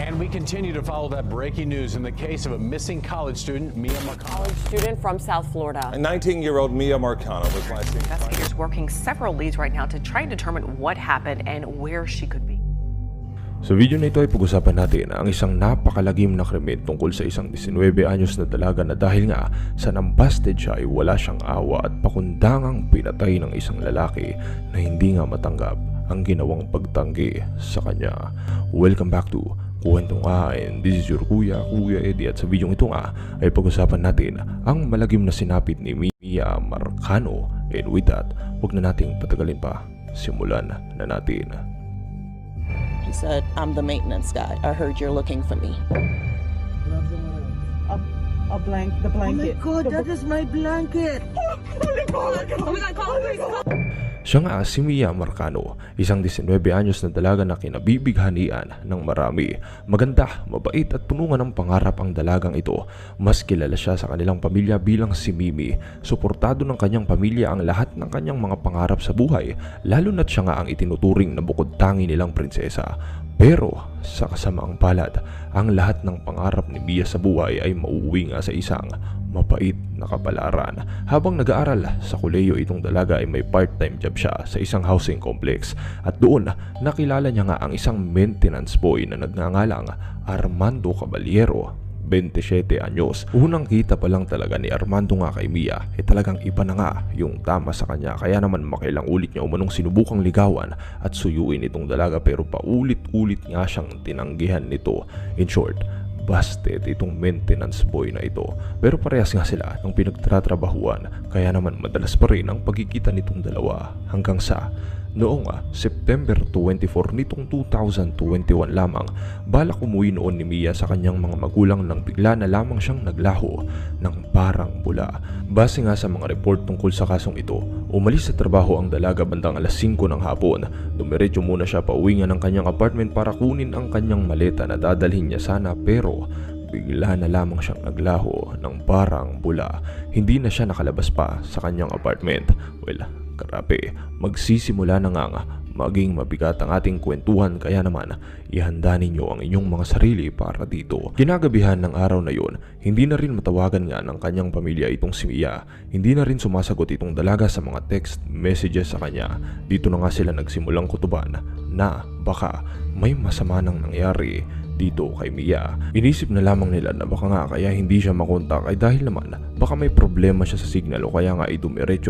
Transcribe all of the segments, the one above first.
And we continue to follow that breaking news in the case of a missing college student, Mia Marcano. college student from South Florida. A 19-year-old Mia Marcano was last seen Investigators working several leads right now to try and determine what happened and where she could be. Sa video na ito ay pag-usapan natin ang isang napakalagim na krimen tungkol sa isang 19 anyos na dalaga na dahil nga sa nambasted siya ay wala siyang awa at pakundangang pinatay ng isang lalaki na hindi nga matanggap ang ginawang pagtanggi sa kanya. Welcome back to Kwentong Ahain. This is your kuya, Kuya Eddie at sa video ito nga ay pag-usapan natin ang malagim na sinapit ni Mia Marcano and with that, huwag na nating patagalin pa. Simulan na natin. He said, I'm the maintenance guy. I heard you're looking for me. A, blank, the blanket. God, that is my blanket. Siya nga si Mia Marcano, isang 19 anyos na dalaga na kinabibighanian ng marami. Maganda, mabait at puno nga ng pangarap ang dalagang ito. Mas kilala siya sa kanilang pamilya bilang si Mimi. Suportado ng kanyang pamilya ang lahat ng kanyang mga pangarap sa buhay, lalo na't siya nga ang itinuturing na bukod tangi nilang prinsesa. Pero sa kasamaang palad, ang lahat ng pangarap ni Mia sa buhay ay mauuwi nga sa isang mapait na kapalaran. Habang nag-aaral sa koleyo itong dalaga ay may part-time job siya sa isang housing complex at doon nakilala niya nga ang isang maintenance boy na nagngangalang Armando Caballero 27 anyos. Unang kita pa lang talaga ni Armando nga kay Mia, eh talagang iba na nga yung tama sa kanya. Kaya naman makailang ulit niya umanong sinubukang ligawan at suyuin itong dalaga pero paulit-ulit nga siyang tinanggihan nito. In short, busted itong maintenance boy na ito. Pero parehas nga sila ng pinagtratrabahuan kaya naman madalas pa rin ang pagkikita nitong dalawa hanggang sa Noong ah, September 24 nitong 2021 lamang, balak umuwi noon ni Mia sa kanyang mga magulang nang bigla na lamang siyang naglaho ng parang bula. Base nga sa mga report tungkol sa kasong ito, umalis sa trabaho ang dalaga bandang alas 5 ng hapon. Dumiretso muna siya pa uwi nga ng kanyang apartment para kunin ang kanyang maleta na dadalhin niya sana pero bigla na lamang siyang naglaho ng parang bula. Hindi na siya nakalabas pa sa kanyang apartment. Well, grabe, magsisimula na nga nga maging mabigat ang ating kwentuhan kaya naman ihanda ninyo ang inyong mga sarili para dito. Kinagabihan ng araw na yon, hindi na rin matawagan nga ng kanyang pamilya itong si Mia. Hindi na rin sumasagot itong dalaga sa mga text messages sa kanya. Dito na nga sila nagsimulang kutuban na baka may masama nang nangyari dito kay Mia. Inisip na lamang nila na baka nga kaya hindi siya makontak ay dahil naman baka may problema siya sa signal o kaya nga ay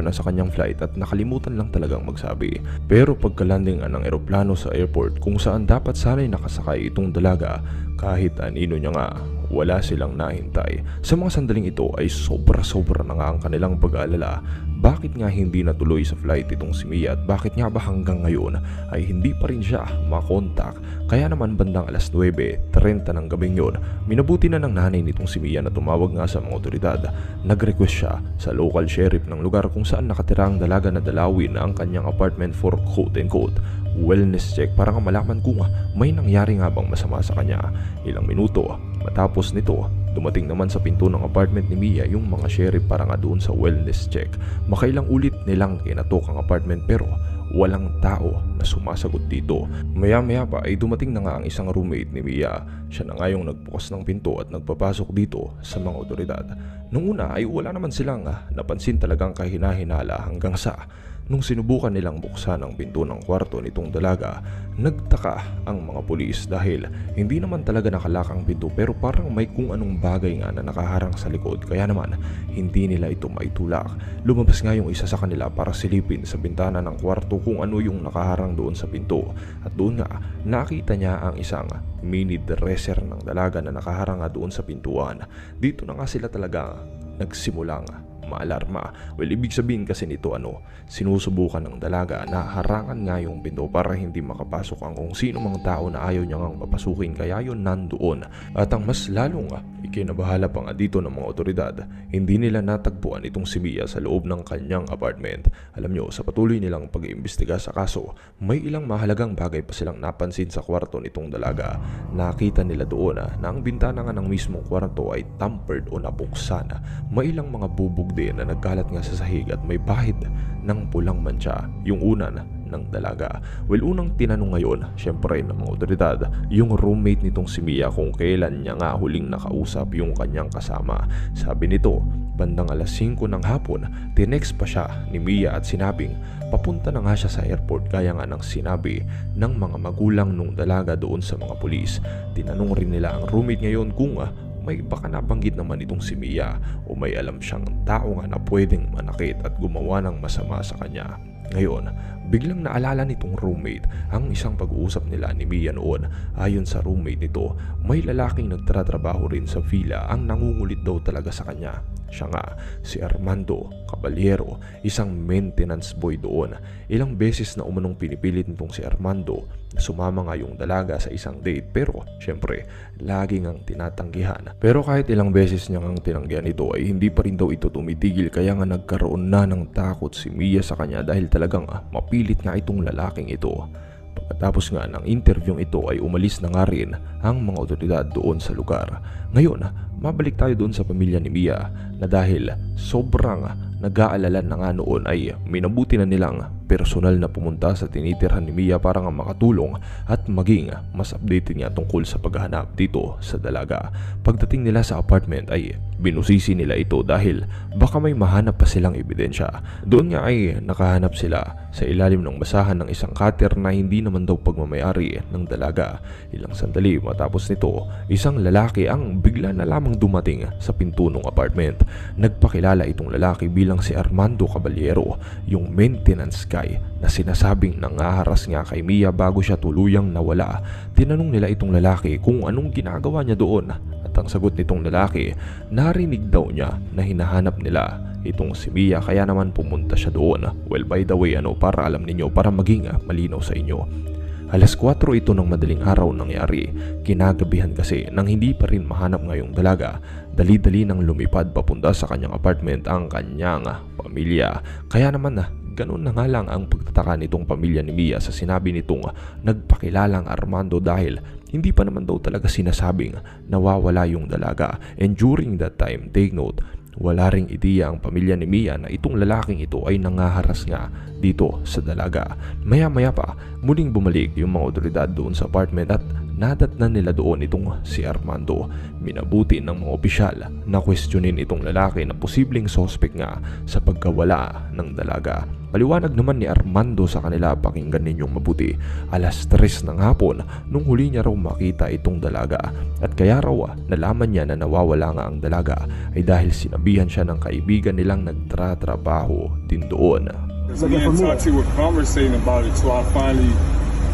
na sa kanyang flight at nakalimutan lang talagang magsabi. Pero pagkalanding ng eroplano sa airport kung saan dapat sana'y nakasakay itong dalaga kahit anino niya nga wala silang nahintay. Sa mga sandaling ito ay sobra-sobra na nga ang kanilang pag-aalala. Bakit nga hindi natuloy sa flight itong si Mia at bakit nga ba hanggang ngayon ay hindi pa rin siya makontak? Kaya naman bandang alas 9.30 ng gabing yun, minabuti na ng nanay nitong si Mia na tumawag nga sa mga otoridad. Nag-request siya sa local sheriff ng lugar kung saan nakatira ang dalaga na dalawin ang kanyang apartment for quote-unquote wellness check para nga malaman kung may nangyari nga bang masama sa kanya. Ilang minuto matapos nito, dumating naman sa pinto ng apartment ni Mia yung mga sheriff para nga doon sa wellness check. Makailang ulit nilang kinatok ang apartment pero walang tao na sumasagot dito. Maya-maya pa ay dumating na nga ang isang roommate ni Mia. Siya na nga yung nagbukas ng pinto at nagpapasok dito sa mga otoridad. Nung una ay wala naman silang ah, napansin talagang kahinahinala hanggang sa Nung sinubukan nilang buksan ang pinto ng kwarto nitong dalaga, nagtaka ang mga pulis dahil hindi naman talaga nakalak ang pinto pero parang may kung anong bagay nga na nakaharang sa likod kaya naman hindi nila ito maitulak. Lumabas nga yung isa sa kanila para silipin sa bintana ng kwarto kung ano yung nakaharang doon sa pinto at doon nga nakita niya ang isang mini dresser ng dalaga na nakaharang doon sa pintuan. Dito na nga sila talaga nagsimulang maalarma. Well, ibig sabihin kasi nito ano, sinusubukan ng dalaga na harangan nga yung pinto para hindi makapasok ang kung sino mang tao na ayaw niya ngang papasukin kaya yun nandoon. At ang mas lalong ah, ikinabahala pa nga dito ng mga otoridad, hindi nila natagpuan itong si Mia sa loob ng kanyang apartment. Alam nyo, sa patuloy nilang pag-iimbestiga sa kaso, may ilang mahalagang bagay pa silang napansin sa kwarto nitong dalaga. Nakita nila doon ah, na ang bintana nga ng mismong kwarto ay tampered o nabuksan. May ilang mga bubog din na nagkalat nga sa sahig at may bahid ng pulang mancha. Yung una na ng dalaga. Well, unang tinanong ngayon, syempre ng mga otoridad, yung roommate nitong si Mia kung kailan niya nga huling nakausap yung kanyang kasama. Sabi nito, bandang alas 5 ng hapon, tinext pa siya ni Mia at sinabing papunta na nga siya sa airport gaya nga ng sinabi ng mga magulang nung dalaga doon sa mga pulis. Tinanong rin nila ang roommate ngayon kung may baka nabanggit naman itong si Mia o may alam siyang tao nga na pwedeng manakit at gumawa ng masama sa kanya. Ngayon, biglang naalala nitong roommate ang isang pag-uusap nila ni Mia noon. Ayon sa roommate nito, may lalaking nagtratrabaho rin sa villa ang nangungulit daw talaga sa kanya. Siya nga, si Armando Caballero, isang maintenance boy doon. Ilang beses na umunong pinipilit nitong si Armando na sumama nga yung dalaga sa isang date pero syempre lagi ngang tinatanggihan. Pero kahit ilang beses niya ngang tinanggihan ito ay hindi pa rin daw ito tumitigil kaya nga nagkaroon na ng takot si Mia sa kanya dahil talagang ah, mapilit nga itong lalaking ito. Pagkatapos nga ng interviewing ito ay umalis na nga rin ang mga otoridad doon sa lugar. Ngayon, mabalik tayo doon sa pamilya ni Mia na dahil sobrang nag-aalala na nga noon ay minabuti na nilang personal na pumunta sa tinitirhan ni Mia para nga makatulong at maging mas updated niya tungkol sa paghahanap dito sa dalaga. Pagdating nila sa apartment ay binusisi nila ito dahil baka may mahanap pa silang ebidensya. Doon nga ay nakahanap sila sa ilalim ng basahan ng isang cutter na hindi naman daw pagmamayari ng dalaga. Ilang sandali matapos nito, isang lalaki ang bigla na lamang dumating sa pinto ng apartment. Nagpakilala itong lalaki bilang si Armando Caballero, yung maintenance guy na sinasabing nangaharas nga kay Mia bago siya tuluyang nawala. Tinanong nila itong lalaki kung anong ginagawa niya doon at ang sagot nitong lalaki, narinig daw niya na hinahanap nila itong si Mia kaya naman pumunta siya doon. Well by the way ano para alam ninyo para maging ah, malinaw sa inyo. Alas 4 ito ng madaling araw nangyari. Kinagabihan kasi nang hindi pa rin mahanap ngayong dalaga, dali-dali nang lumipad papunta sa kanyang apartment ang kanyang ah, pamilya. Kaya naman na ganun na nga lang ang pagtataka nitong pamilya ni Mia sa sinabi nitong nagpakilalang Armando dahil hindi pa naman daw talaga sinasabing nawawala yung dalaga. And during that time, take note, wala ring ideya ang pamilya ni Mia na itong lalaking ito ay nangaharas nga dito sa dalaga. Maya-maya pa, muling bumalik yung mga otoridad doon sa apartment at nadatnan nila doon itong si Armando. Minabuti ng mga opisyal na questionin itong lalaki na posibleng sospek nga sa pagkawala ng dalaga. Paliwanag naman ni Armando sa kanila pakinggan ninyong mabuti. Alas 3 ng hapon nung huli niya raw makita itong dalaga at kaya raw nalaman niya na nawawala nga ang dalaga ay dahil sinabihan siya ng kaibigan nilang nagtratrabaho din doon. So me and Tati were conversating about it, so I finally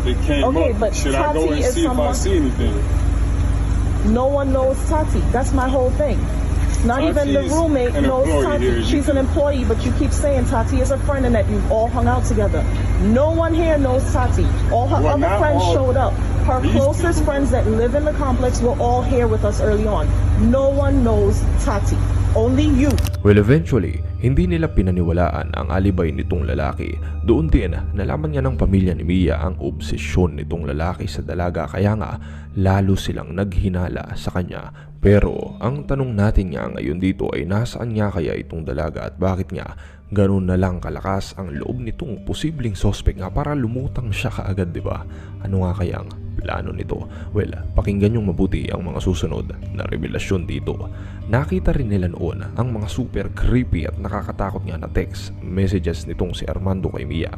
it came Okay, up. but Should I go Tati and if I see anything? No one knows Tati. That's my whole thing. Not Tati even the roommate knows Tati. She's an employee, but you keep saying Tati is a friend and that you've all hung out together. No one here knows Tati. All her Well, other friends all showed up. Her these closest people. friends that live in the complex were all here with us early on. No one knows Tati. Only you. Well, eventually, hindi nila pinaniwalaan ang alibay nitong lalaki. Doon din, nalaman nga ng pamilya ni Mia ang obsesyon nitong lalaki sa dalaga kaya nga lalo silang naghinala sa kanya. Pero ang tanong natin nga ngayon dito ay nasaan nga kaya itong dalaga at bakit nga ganun na lang kalakas ang loob nitong posibleng sospek nga para lumutang siya kaagad, di ba? Ano nga kaya ang plano nito? Well, pakinggan yung mabuti ang mga susunod na revelasyon dito. Nakita rin nila noon ang mga super creepy at nakakatakot nga na text messages nitong si Armando kay Mia.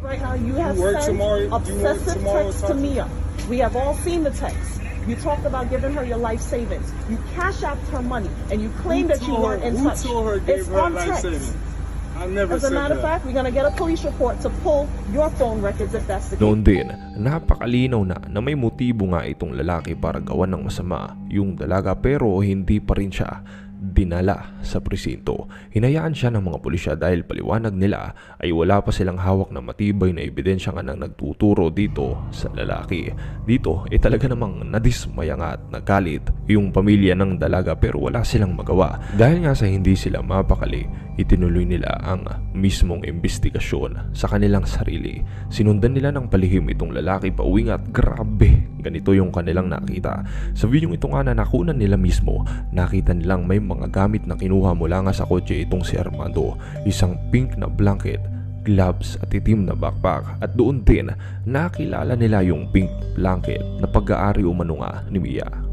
Right now, you have work sent tomorrow? You obsessive tomorrow, texts to? Mia. We have all seen the text. You talked about giving her your life savings. You cash out her money, and you claim Who that you weren't her- in who touch. told her gave it's her on life text. savings? I never As a said matter of that. fact, we're gonna get a police report to pull your phone records if that's the case. Noon din, napakalinaw na na may motibo nga itong lalaki para gawan ng masama yung dalaga pero hindi pa rin siya dinala sa presinto. Hinayaan siya ng mga pulisya dahil paliwanag nila ay wala pa silang hawak na matibay na ebidensya nga nang nagtuturo dito sa lalaki. Dito ay talaga namang nadismaya nga at nagalit yung pamilya ng dalaga pero wala silang magawa. Dahil nga sa hindi sila mapakali, itinuloy nila ang mismong investigasyon sa kanilang sarili. Sinundan nila ng palihim itong lalaki pauwi nga at grabe, ganito yung kanilang nakita. Sa video ito nga na nakunan nila mismo, nakita nilang may mga gamit na kinuha mula nga sa kotse itong si Armando. Isang pink na blanket, gloves at itim na backpack at doon din nakilala nila yung pink blanket na pag-aari umano nga ni Mia.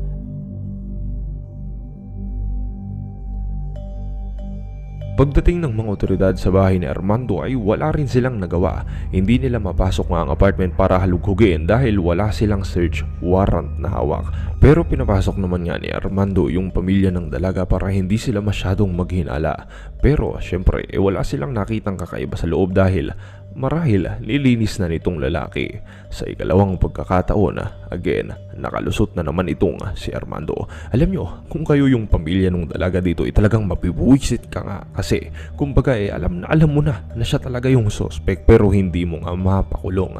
Pagdating ng mga otoridad sa bahay ni Armando ay wala rin silang nagawa. Hindi nila mapasok nga ang apartment para halugugin dahil wala silang search warrant na hawak. Pero pinapasok naman nga ni Armando yung pamilya ng dalaga para hindi sila masyadong maghinala. Pero syempre eh, wala silang nakitang kakaiba sa loob dahil marahil nilinis na nitong lalaki. Sa ikalawang pagkakataon, again, nakalusot na naman itong si Armando. Alam nyo, kung kayo yung pamilya ng dalaga dito, ay talagang mapibuisit ka nga kasi kumbaga eh, alam na alam mo na na siya talaga yung suspect pero hindi mo nga mapakulong.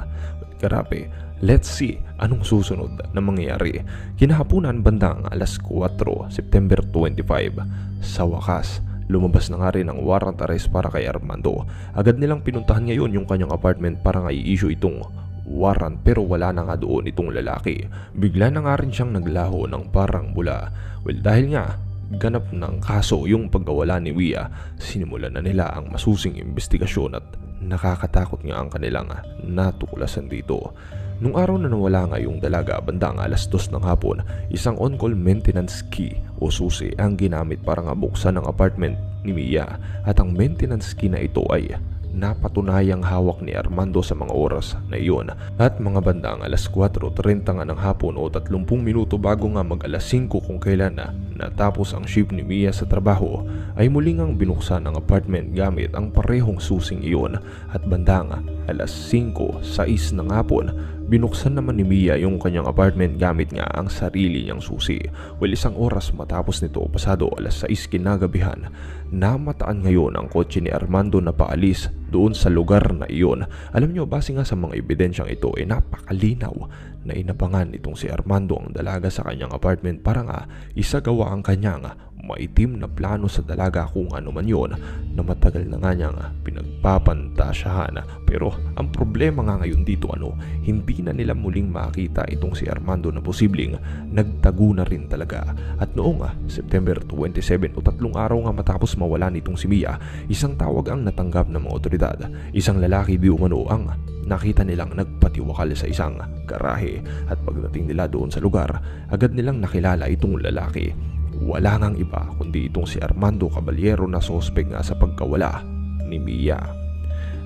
Grabe, let's see anong susunod na mangyayari. Kinahapunan bandang alas 4, September 25. Sa wakas, Lumabas na nga rin ang warrant arrest para kay Armando. Agad nilang pinuntahan ngayon yung kanyang apartment para nga i-issue itong warrant pero wala na nga doon itong lalaki. Bigla na nga rin siyang naglaho ng parang bula. Well dahil nga ganap ng kaso yung pagkawala ni Wia, sinimulan na nila ang masusing investigasyon at nakakatakot nga ang kanilang natuklasan dito. Nung araw na nawala nga yung dalaga bandang alas dos ng hapon, isang on-call maintenance key o susi ang ginamit para nga buksan ang apartment ni Mia at ang maintenance key na ito ay napatunayang hawak ni Armando sa mga oras na iyon. At mga bandang alas 4.30 nga ng hapon o 30 minuto bago nga mag alas 5 kung kailan na natapos ang shift ni Mia sa trabaho ay muling ang binuksan ang apartment gamit ang parehong susing iyon. At bandang alas 5 6 ng hapon Binuksan naman ni Mia yung kanyang apartment gamit nga ang sarili niyang susi. Well, isang oras matapos nito pasado alas 6 kinagabihan, namataan ngayon ang kotse ni Armando na paalis doon sa lugar na iyon. Alam nyo, base nga sa mga ebidensyang ito ay napakalinaw na inabangan itong si Armando ang dalaga sa kanyang apartment para nga isagawa ang kanyang maitim na plano sa dalaga kung ano man yon na matagal na nga niyang pinagpapantasyahan. Pero ang problema nga ngayon dito ano, hindi na nila muling makita itong si Armando na posibleng nagtago na rin talaga. At noong ah, September 27 o tatlong araw nga matapos mawala nitong si Mia, isang tawag ang natanggap ng mga otoridad. Isang lalaki di umano ang nakita nilang nagpatiwakal sa isang garahe at pagdating nila doon sa lugar, agad nilang nakilala itong lalaki wala ngang iba kundi itong si Armando Caballero na sospek nga sa pagkawala ni Mia.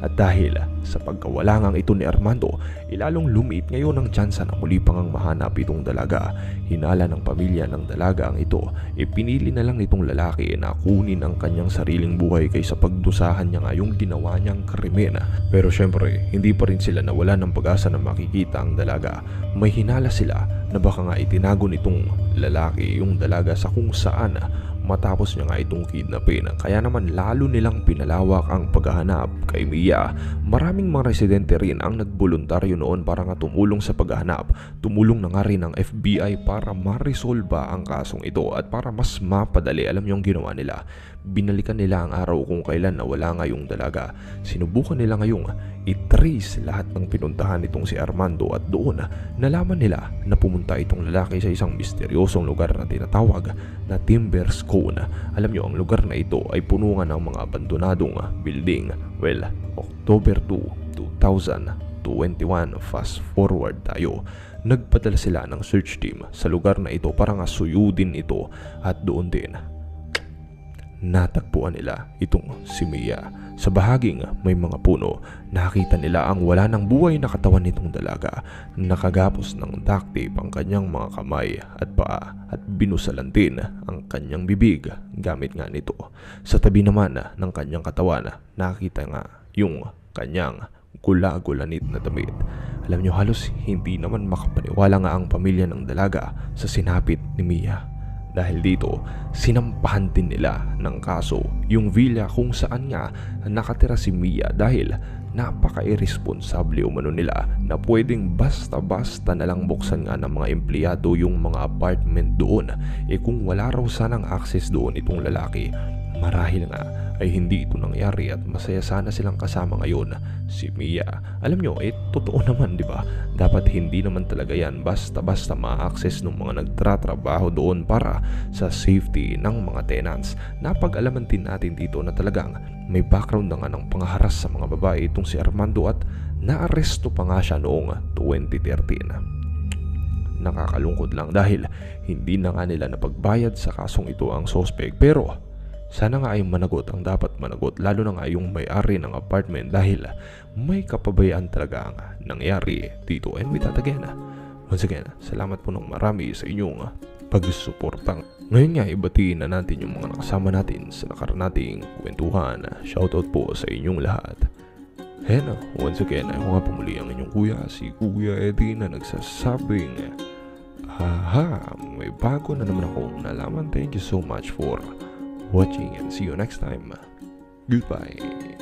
At dahil sa pagkawala ngang ito ni Armando, ilalong lumiit ngayon ang tsansa na muli pang ang mahanap itong dalaga. Hinala ng pamilya ng dalaga ang ito, ipinili na lang itong lalaki na kunin ang kanyang sariling buhay kaysa pagdusahan niya nga yung ginawa niyang krimen. Pero syempre, hindi pa rin sila nawala ng pag-asa na makikita ang dalaga. May hinala sila na baka nga itinago nitong lalaki yung dalaga sa kung saan matapos niya nga itong kidnapin. Kaya naman lalo nilang pinalawak ang paghahanap kay Mia. Maraming mga residente rin ang nagboluntaryo noon para nga tumulong sa paghahanap. Tumulong na nga rin ang FBI para ma-resolve ang kasong ito at para mas mapadali alam yung ginawa nila. Binalikan nila ang araw kung kailan nawala nga yung dalaga. Sinubukan nila ngayong i-trace lahat ng pinuntahan nitong si Armando at doon nalaman nila na pumunta itong lalaki sa isang misteryosong lugar na tinatawag na Timbers Cone. Alam nyo, ang lugar na ito ay punungan ng mga abandonadong building. Well, October 2, 2021, fast forward tayo. Nagpadala sila ng search team sa lugar na ito para nga suyudin ito at doon din natagpuan nila itong si Mia. Sa bahaging may mga puno, nakita nila ang wala ng buhay na katawan nitong dalaga. Nakagapos ng duct tape ang kanyang mga kamay at paa at binusalan din ang kanyang bibig gamit nga nito. Sa tabi naman ng kanyang katawan, nakita nga yung kanyang gula-gulanit na damit. Alam nyo halos hindi naman makapaniwala nga ang pamilya ng dalaga sa sinapit ni Mia. Dahil dito, sinampahan din nila ng kaso yung villa kung saan nga nakatira si Mia dahil napaka-irresponsable umano nila na pwedeng basta-basta na lang buksan nga ng mga empleyado yung mga apartment doon. E kung wala raw sanang access doon itong lalaki, marahil nga ay hindi ito nangyari at masaya sana silang kasama ngayon si Mia. Alam nyo, eh totoo naman di ba? Dapat hindi naman talaga yan basta-basta ma-access ng mga nagtratrabaho doon para sa safety ng mga tenants. Napag-alaman din natin dito na talagang may background na nga ng pangaharas sa mga babae itong si Armando at naaresto pa nga siya noong 2013. Nakakalungkot lang dahil hindi na nga nila napagbayad sa kasong ito ang sospek pero sana nga ay managot ang dapat managot lalo na nga yung may-ari ng apartment dahil may kapabayaan talaga ang nangyari dito. And with that again, once again, salamat po ng marami sa inyong pagsusuportang. Ngayon nga, ibatiin na natin yung mga nakasama natin sa nakaraan nating kwentuhan. Shoutout po sa inyong lahat. And once again, ako nga pumuli ang inyong kuya, si Kuya Eddie na nagsasabing Aha, may bago na naman akong nalaman. Thank you so much for watching and see you next time. Goodbye.